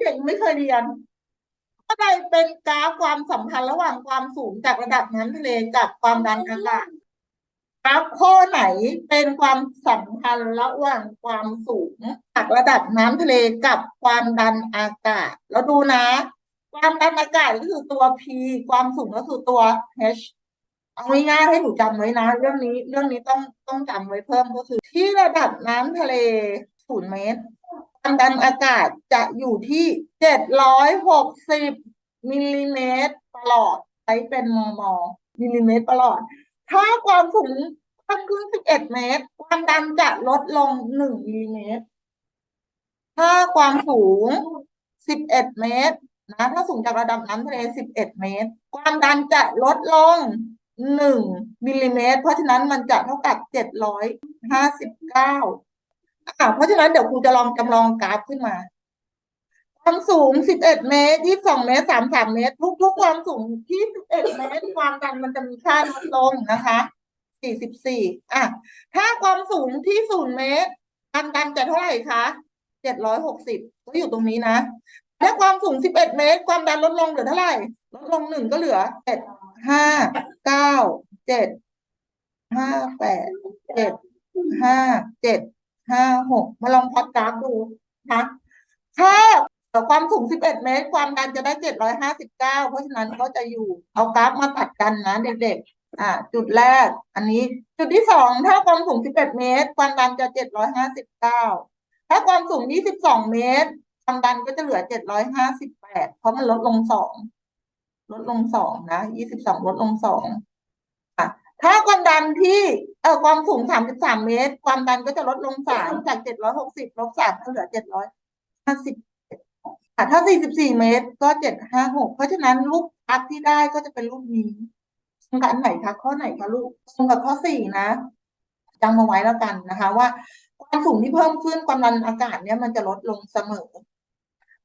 เด็กไม่เคยเรียนอะไรเป็นกราฟความสัมพันธ์ระหว่างความสูงจากระดับน้ำทะเลกับความดันอากาศกราฟข้อไหนเป็นความสัมพันธ์ระหว่างความสูงจากระดับน้ำทะเลกับความดันอากาศ แล้วดูนะ ความดันอากาศก็คือตัว P ความสูงก็คือตัว H เอาง่ายๆให้หนูจำไว้นะ เรื่องนี้เรื่องนี้ต้องต้องจำไว้เพิ่มก็คือ ที่ระดับน้ำทะเลศูนย์เมตร ความดันอากาศจะอยู่ที่เจ็ดร้อยหกสิบมิลลิเมตรตลอดใช้เป็นมมมิลลิเมตรตลอด ถ้าความสูงเพิ่มขึ้นสิบเอ็ดเมตร ความดันจะลดลงหนึ่งมิลลิเมตร ถ้าความสูงสิบเอ็ดเมตรนะถ้าสูงจากระดับน้ำทะเลสิบเอ็ดเมตร ความดันจะลดลงหนึ่งมิลลิเมตร เพราะฉะนั้นมันจะเท่ากับเจ็ดร้อยห้าสิบเก้า อ่าเพราะฉะนั้นเดี๋ยวครูจะลองจำลองกราฟขึ้นมา ความสูง 11 เมตร 22 เมตร 33 เมตร ทุกๆ ความสูงที่11เมตร ความดันมันจะมีค่าลดลงนะคะ 44 อะ ถ้าความสูงที่ 0 เมตรความดันจะเท่าไหร่คะ 760 ก็อยู่ตรงนี้นะถ้าความสูง 11 เมตร ความดันลดลงเหลือเท่าไหร่ ลดลงหนึ่งก็เหลือ 7 5 9 7 5 8 7 5 7 ห้าหกมาลองพอดกราฟดูนะถ้าความสูง11เอ็ดเมตร ความดันจะได้759เก้าเพราะฉะนั้นก็จะอยู่เอากราฟมาตัดกันนะเด็กๆอ่า จุดแรก อันนี้ จุดที่สองถ้าความสูง11เอ็ดเมตร ความดันจะ759ถ้าความสูง22เมตร ความดันก็จะเหลือ758เพราะมันลดลงสองลดลงสองนะ22ลดลงสอง ถ้าความดันที่เอ่อความสูง33เมตร ความดันก็จะลดลง3จาก760ลบ3ก็เหลือ750อะถ้า44เมตรก็756เพราะฉะนั้นรูปอัพที่ได้ก็จะเป็นรูปนี้ตรงกับอันไหนคะข้อไหนคะลูกตรงกับข้อ4นะจำมาไว้แล้วกันนะคะ ว่าความสูงที่เพิ่มขึ้นความดันอากาศเนี่ยมันจะลดลงเสมอ